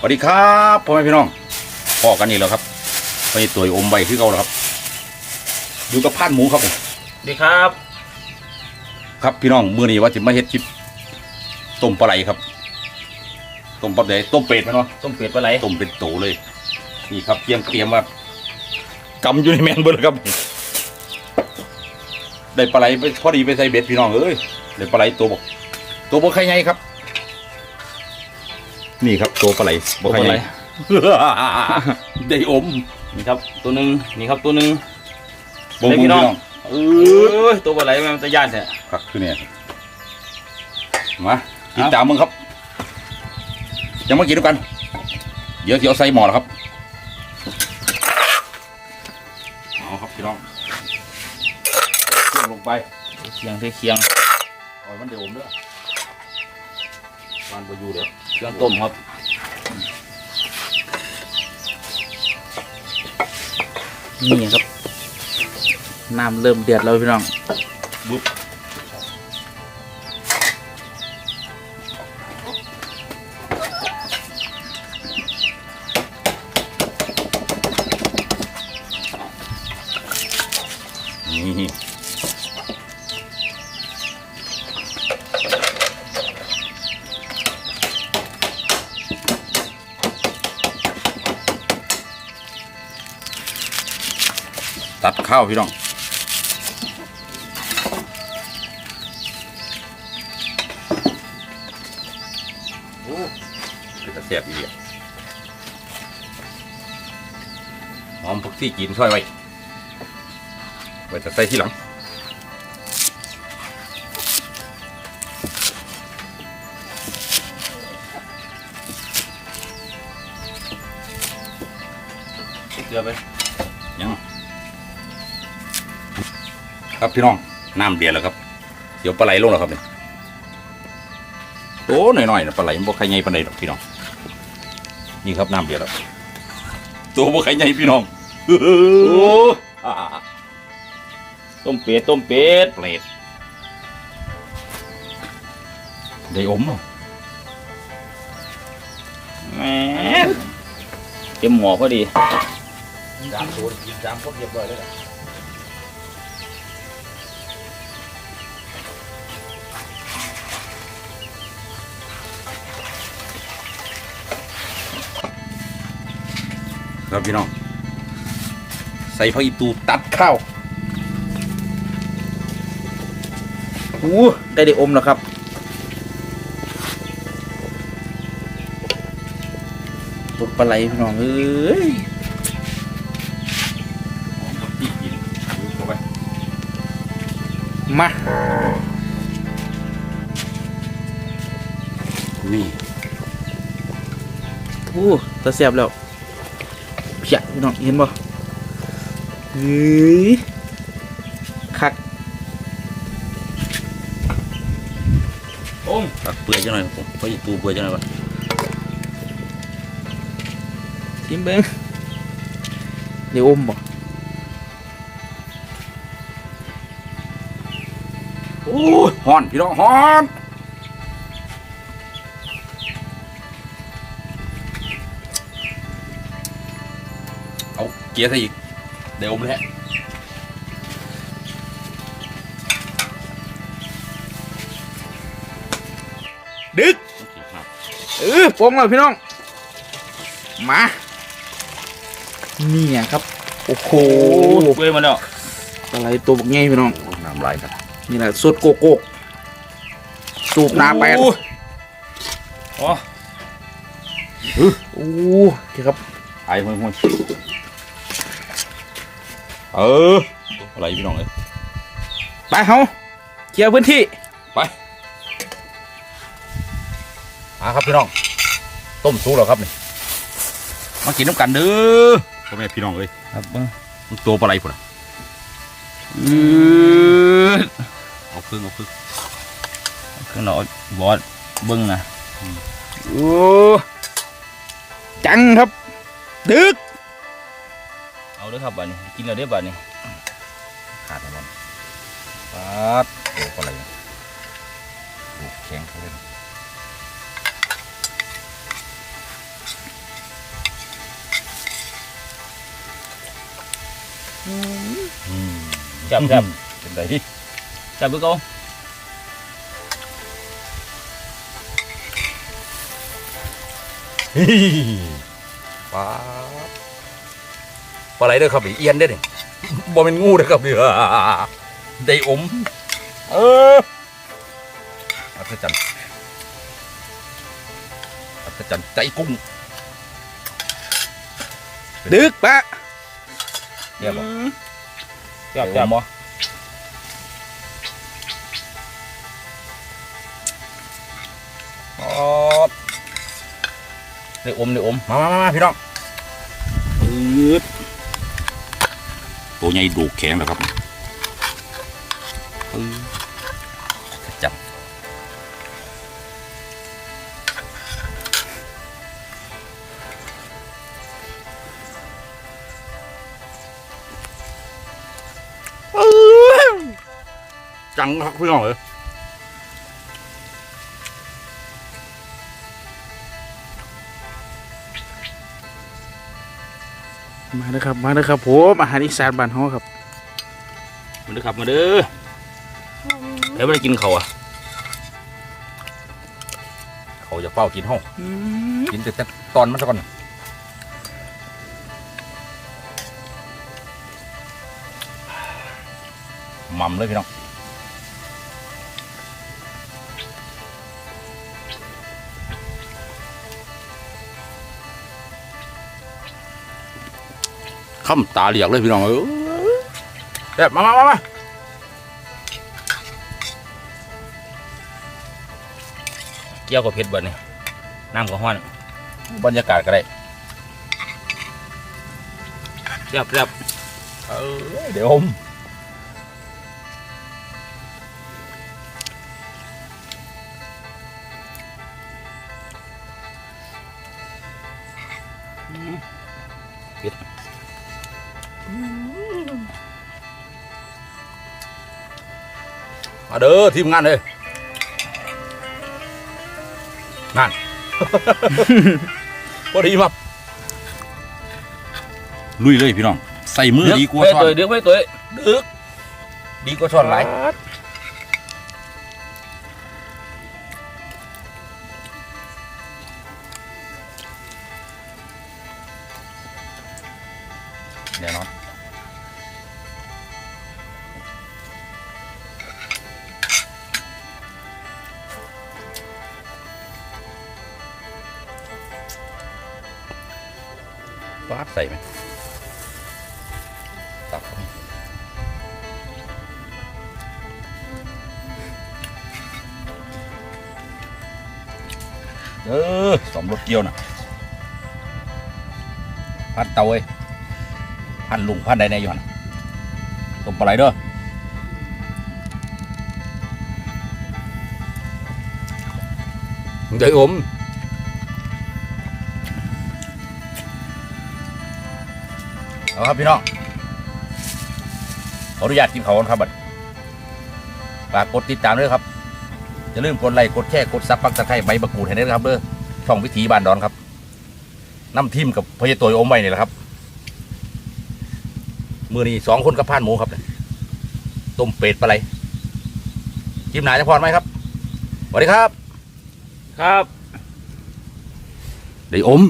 สวัสดีครับพ่อแม่พี่น้องพ่อกันนี่แหล้วครับไปตัวอมใบที่เขาแล้วครับ อยู่กับพานหมูครับผมดีครับ ครับพี่น้องมื้อนี้ว่าจะมาเฮ็ดคลิปต้มปลาไหลครับต้มปลาไหลต้มเป็ดไหมเนาะต้มเป็ดปลาไหลต้มเป็นโตเลย นี่ครับเตรียมเตรียมว่ากำอยู่ในแมนเบิดเลยครับ ได้ปลาไหลไปพอดีไปใส่เบ็ดพี่น้องเอ้ยได้ปลาไหลตัวบกตัวบกไข่ไงครับนี่ครับ ตัวปลาไหลบกไข่ไงได้อมนี่ครับตัวหนึ่งนี่ครับตัวหนึ่งบงได้บงพี่พี่น้น้อองงเอเอออตัวปลาไหลมันจะย่านแท้ครับคือเนี่ยมาติดตามมึงครับยังมากินด้วยกัน เดี๋ยวเดี๋ยวใส่หม้อแล้วครับเอาครับพี่น้องเครื่องลงไปเคียงเทเคียงปล่อยมันเดี๋ยวอมเด้อวานไปอยู่เดี๋ยวเครื่องต้มครับ นี่ครับน้ำเริ่มเดือดแล้วพี่น้องบุ๊บ ข้าวพี่น้องโอ้เป็นตะเสียบอีเดียหอมผักที่กินช่วยไว้ไว้จะใส่ที่หลังเกลือไปยัง ครับพี่น้องน้ำเดือดแล้วครับเดี๋ยวปลาไหลลงแล้วครับเนี่ยโตหน่อยๆนะปลาไหลมันบ่ใครใหญ่ปานใดดอกพี่น้องนี่ครับน้ำเดือดแล้วตัวบ่ใครใหญ่พี่น้องโอ้ต้มเป็ดต้มเป็ดเปรตได้อมแหมเต็มหม้อพอดีจามตัวกินจามพดเรียบร้อยเลย ครับพี่น้อง ใส่ผักอีตูตัดข้าวอู้ได้ได้อมแล้วครับตัวปลาไหลพี่น้องเอ้ยหอมผักที่กินเข้าไปมา นี่อู้ตะเสียบแล้ว เพียพี่น้องเห็นบ่เฮ้ยคักต้มตัดเปลือยจังหน่อยครับผมผักอีตูเปลือยจังหน่อยวะชิมเบิ้งเดี๋ยวอมบ่โอ้ยฮ้อนพี่น้องฮ้อน เอาเกียร์ใส่อีกเดี๋ยวอมแล้วดึกเออปงแล้วพี่น้อง มานี่อะครับ โอ้โหโอ้เปื่อยมาแล้วปลาไหลตัวบักใหญ่พี่น้องน้ำลายครับนี่แหละสดโกโก้สูบหนาแปดโอ้โอ้โอ้เดี๋ยวครับไอ้ห้วยห้วย เอออะไรพี่น้องเอ้ยไปเฮาเคลียร์พื้นที่ไปมาครับพี่น้อง ต้มซุปแล้วครับนี่มากินน้ำกันเด้อพ่อแม่พี่น้องเอ้ยครับเบิ้งมันตัวปลาไหลพุ่นน่ะอืดเอาครึ่งเอาครึ่งเครื่องเราบอสเบิ้งนะโอ้จังครับ ดึก เลยครับบัดนี้ กินแล้วได้บัดนี้ขาดมันปัดโอ้ก็ไหลดูแข็งเขาเลยจับจับเป็นไรจับไปกูกูป้า ปลาไหลเด้อครับอีเอียนเด้อนี่บ่เป็นงูเด้อครับนี่ได้อม เอออัศจรรย์อัศจรรย์ใจกุ้งดึกปะเรียบบ่แซ่บแซ่บบ่อ๋อได้อมได้อม มามามาพี่น้องอืดตัว ใหญ่ดูแข็งแล้วครับจับจังครับพี่น้องเลย มาเด้อครับ มาเด้อครับผมอาหารอีสานบ้านเฮาครับ มาเด้อครับ มาเด้อเฮ้ยไม่ได้กินเขาวอะ เขาจะเฝ้ากินห้องกินแต่แต่ตอนมันซะก่อนหม่ำเลยพี่น้อง ข้ามตาเหลียกเลยพี่น้องเออแบบมามามามาเกี่ยวกับเผ็ดบ่เนี่ยน้ำกับห้อนบรรยากาศก็ได้เรียบเรียบเออเดี๋ยวผม มาเด้อทีมงานเลยนั่น พอดีมาลุยเลยพี่น้อง ใส่มือดีกว่าเฮ้ยช้อนตัวเดือดไว้ตัวดึกดีกว่าช้อนหลาย ฟาดใส่ไหมตักเออสมรถเกี่ยวนะพันเตาเอ้ยพันลุงพันใดในอยู่หั่นต้มปลาไหลเด้อเดี๋ยวผม เอาครับพี่น้อง ขออนุญาตกินเขาวก่อนครับบัดฝากกดติดตามด้วยครับ อย่าลืมกดไลค์ กดแชร์ กดซับปักตะไคร้ใบมะกรูดให้ด้วยนะครับเด้อช่องวิถีบ้านดอนครับ น้ำทิมกับพญาตัวอมไว้นี่แหละครับ มือนี้สองคนกับพานหมูครับเนี่ยต้มเป็ดปลาไหลจิมหนาจะพอดไหมครับสวัสดีครับ ครับได้อม